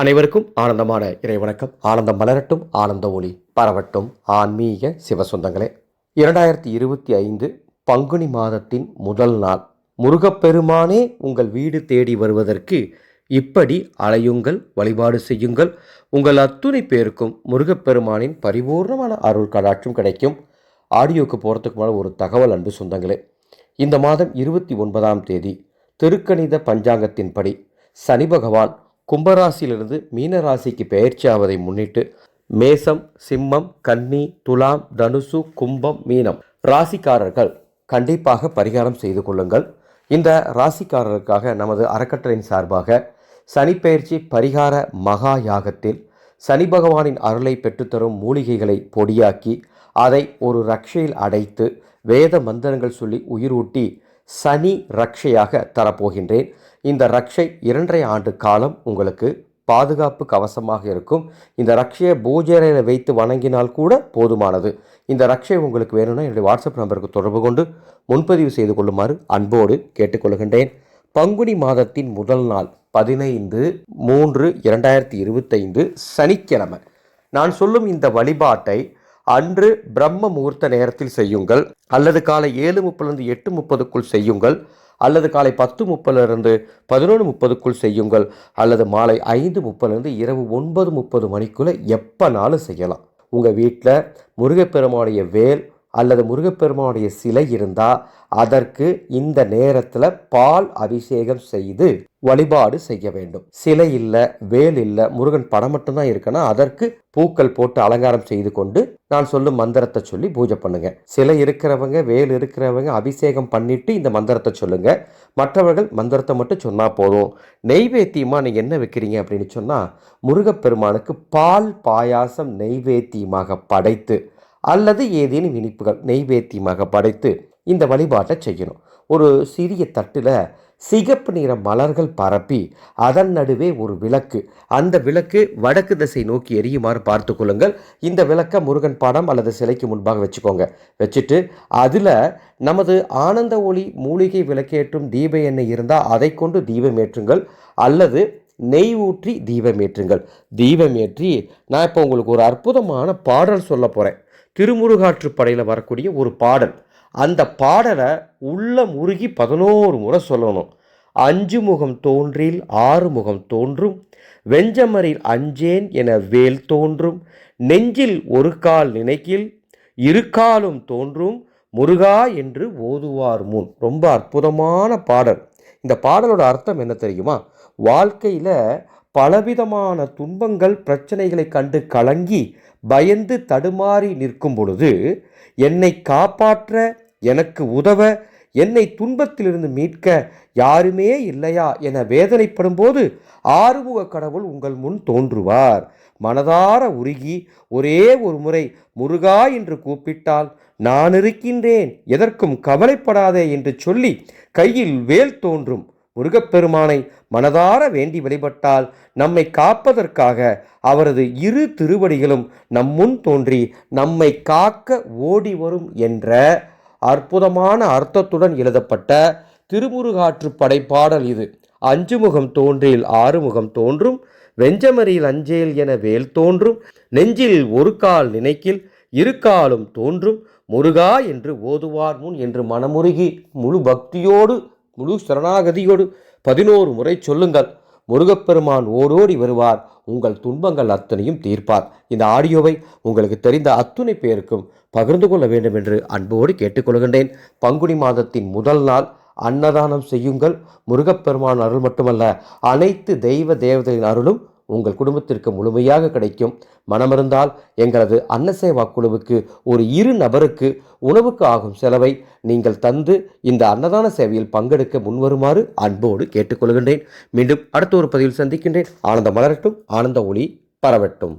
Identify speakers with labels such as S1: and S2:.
S1: அனைவருக்கும் ஆனந்தமான இறைவணக்கம் ஆனந்தம் மலரட்டும் ஆனந்த ஒளி பரவட்டும். ஆன்மீக சிவசொந்தங்களே இரண்டாயிரத்தி இருபத்தி ஐந்து பங்குனி மாதத்தின் முதல் நாள். முருகப்பெருமானே உங்கள் வீடு தேடி வருவதற்கு இப்படி அலையுங்கள் வழிபாடு செய்யுங்கள். உங்கள் அத்துணை பேருக்கும் முருகப்பெருமானின் பரிபூர்ணமான அருள் கடாட்சும் கிடைக்கும். ஆடியோக்கு போகிறதுக்கு மேலே ஒரு தகவல் அன்பு சொந்தங்களே இந்த மாதம் இருபத்தி ஒன்பதாம் தேதி திருக்கணித பஞ்சாங்கத்தின்படி சனி பகவான் கும்பராசியிலிருந்து மீன ராசிக்கு பெயர்ச்சியாவதை முன்னிட்டு மேசம் சிம்மம் கன்னி துலாம் தனுசு கும்பம் மீனம் ராசிக்காரர்கள் கண்டிப்பாக பரிகாரம் செய்து கொள்ளுங்கள். இந்த ராசிக்காரருக்காக நமது அறக்கட்டளையின் சார்பாக சனிப்பெயர்ச்சி பரிகார மகா யாகத்தில் சனி பகவானின் அருளை பெற்றுத்தரும் மூலிகைகளை பொடியாக்கி அதை ஒரு ரக்ஷையில் அடைத்து வேத மந்திரங்கள் சொல்லி உயிரூட்டி சனி ரக்ஷையாக தரப்போகின்றேன். இந்த ரக்ஷை இரண்டரை ஆண்டு காலம் உங்களுக்கு பாதுகாப்பு கவசமாக இருக்கும். இந்த ரக்ஷையை பூஜையில் வைத்து வணங்கினால் கூட போதுமானது. இந்த ரக்ஷை உங்களுக்கு வேணும்னா என்னுடைய வாட்ஸ்அப் நம்பருக்கு தொடர்பு கொண்டு முன்பதிவு செய்து கொள்ளுமாறு அன்போடு கேட்டுக்கொள்கின்றேன். பங்குனி மாதத்தின் முதல் நாள் பதினைந்து மூன்று இரண்டாயிரத்தி இருபத்தைந்து சனிக்கிழமை. நான் சொல்லும் இந்த வழிபாட்டை அன்று பிரம்ம முகூர்த்த நேரத்தில் செய்யுங்கள். அல்லது காலை ஏழு முப்பதுலேருந்து எட்டு முப்பதுக்குள் செய்யுங்கள். அல்லது காலை பத்து முப்பதுலேருந்து பதினொன்று முப்பதுக்குள் செய்யுங்கள். அல்லது மாலை ஐந்து முப்பதுலேருந்து இரவு ஒன்பது முப்பது மணிக்குள்ளே எப்போனாலும் செய்யலாம். உங்கள் வீட்டில் முருகப்பெருமானுடைய வேல் அல்லது முருகப்பெருமானுடைய சிலை இருந்தால் அதற்கு இந்த நேரத்தில் பால் அபிஷேகம் செய்து வழிபாடு செய்ய வேண்டும். சிலை இல்லை வேல் இல்லை முருகன் படம் மட்டும்தான் இருக்குன்னா அதற்கு பூக்கள் போட்டு அலங்காரம் செய்து கொண்டு நான் சொல்லும் மந்திரத்தை சொல்லி பூஜை பண்ணுங்க. சிலை இருக்கிறவங்க வேல் இருக்கிறவங்க அபிஷேகம் பண்ணிட்டு இந்த மந்திரத்தை சொல்லுங்க. மற்றவர்கள் மந்திரத்தை மட்டும் சொன்னால் போதும். நெய்வேத்தியமாக நீங்கள் என்ன வைக்கிறீங்க அப்படின்னு சொன்னால் முருகப்பெருமானுக்கு பால் பாயாசம் நெய்வேத்தியமாக படைத்து அல்லது ஏதேனும் இனிப்புகள் நெய்வேத்தியமாக படைத்து இந்த வழிபாட்டை செய்யணும். ஒரு சிறிய தட்டில் சிகப்பு நிற மலர்கள் பரப்பி அதன் நடுவே ஒரு விளக்கு. அந்த விளக்கு வடக்கு திசை நோக்கி எரியுமாறு பார்த்து கொள்ளுங்கள். இந்த விளக்கை முருகன் படம் அல்லது சிலைக்கு முன்பாக வச்சுக்கோங்க. வச்சுட்டு அதில் நமது ஆனந்த ஒளி மூலிகை விளக்கேற்றும் தீப எண்ணெய் இருந்தால் அதை கொண்டு தீபம் ஏற்றுங்கள். அல்லது நெய் ஊற்றி தீபம் ஏற்றுங்கள். தீபம் ஏற்றி நான் இப்போ உங்களுக்கு ஒரு அற்புதமான பாடல் சொல்ல போகிறேன் திருமுருகாற்று படையில் வரக்கூடிய ஒரு பாடல். அந்த பாடலை உள்ளம் உருகி பதினோரு முறை சொல்லணும். அஞ்சு முகம் தோன்றில் ஆறு முகம் தோன்றும். வெஞ்சமரில் அஞ்சேன் என வேல் தோன்றும். நெஞ்சில் ஒரு கால் நினைக்கில் இரு காலும் தோன்றும். முருகா என்று ஓதுவார் முன். ரொம்ப அற்புதமான பாடல். இந்த பாடலோட அர்த்தம் என்ன தெரியுமா? வாழ்க்கையில் பலவிதமான துன்பங்கள் பிரச்சனைகளை கண்டு கலங்கி பயந்து தடுமாறி நிற்கும் பொழுது என்னை காப்பாற்ற எனக்கு உதவ என்னை துன்பத்திலிருந்து மீட்க யாருமே இல்லையா என வேதனைப்படும் போது ஆறுமுக கடவுள் உங்கள் முன் தோன்றுவார். மனதார உருகி ஒரே ஒரு முறை முருகா என்று கூப்பிட்டால் நான் இருக்கின்றேன் எதற்கும் கவலைப்படாதே என்று சொல்லி கையில் வேல் தோன்றும். முருகப்பெருமானை மனதார வேண்டி வழிபட்டால் நம்மை காப்பதற்காக அவரது இரு திருவடிகளும் நம் முன் தோன்றி நம்மை காக்க ஓடி வரும் என்ற அற்புதமான அர்த்தத்துடன் எழுதப்பட்ட திருமுருகாற்று படைப்பாடல் இது. அஞ்சு முகம் தோன்றில் ஆறு முகம் தோன்றும் வெஞ்சமரியில் அஞ்சேல் என வேல் தோன்றும் நெஞ்சில் ஒரு கால் நினைக்கில் இரு காலும் தோன்றும் முருகா என்று ஓதுவார் முன் என்று மனமுருகி முழு பக்தியோடு முழு சரணாகதியோடு பதினோரு முறை சொல்லுங்கள். முருகப்பெருமான் ஓடோடி வருவார். உங்கள் துன்பங்கள் அத்தனையும் தீர்ப்பார். இந்த ஆடியோவை உங்களுக்கு தெரிந்த அத்துணை பேருக்கும் பகிர்ந்து கொள்ள வேண்டும் என்று அன்போடு கேட்டுக்கொள்கின்றேன். பங்குனி மாதத்தின் முதல் நாள் அன்னதானம் செய்யுங்கள். முருகப்பெருமான் அருள் மட்டுமல்ல அனைத்து தெய்வ தேவதையின் அருளும் உங்கள் குடும்பத்திற்கு முழுமையாக கிடைக்கும். மனமிருந்தால் எங்களது அன்னசேவா குழுவுக்கு ஒரு இரு நபருக்கு உணவுக்கு ஆகும் செலவை நீங்கள் தந்து இந்த அன்னதான சேவையில் பங்கெடுக்க முன்வருமாறு அன்போடு கேட்டுக்கொள்கின்றேன். மீண்டும் அடுத்த ஒரு பதிவில் சந்திக்கின்றேன். ஆனந்த மலரட்டும். ஆனந்த ஒளி பரவட்டும்.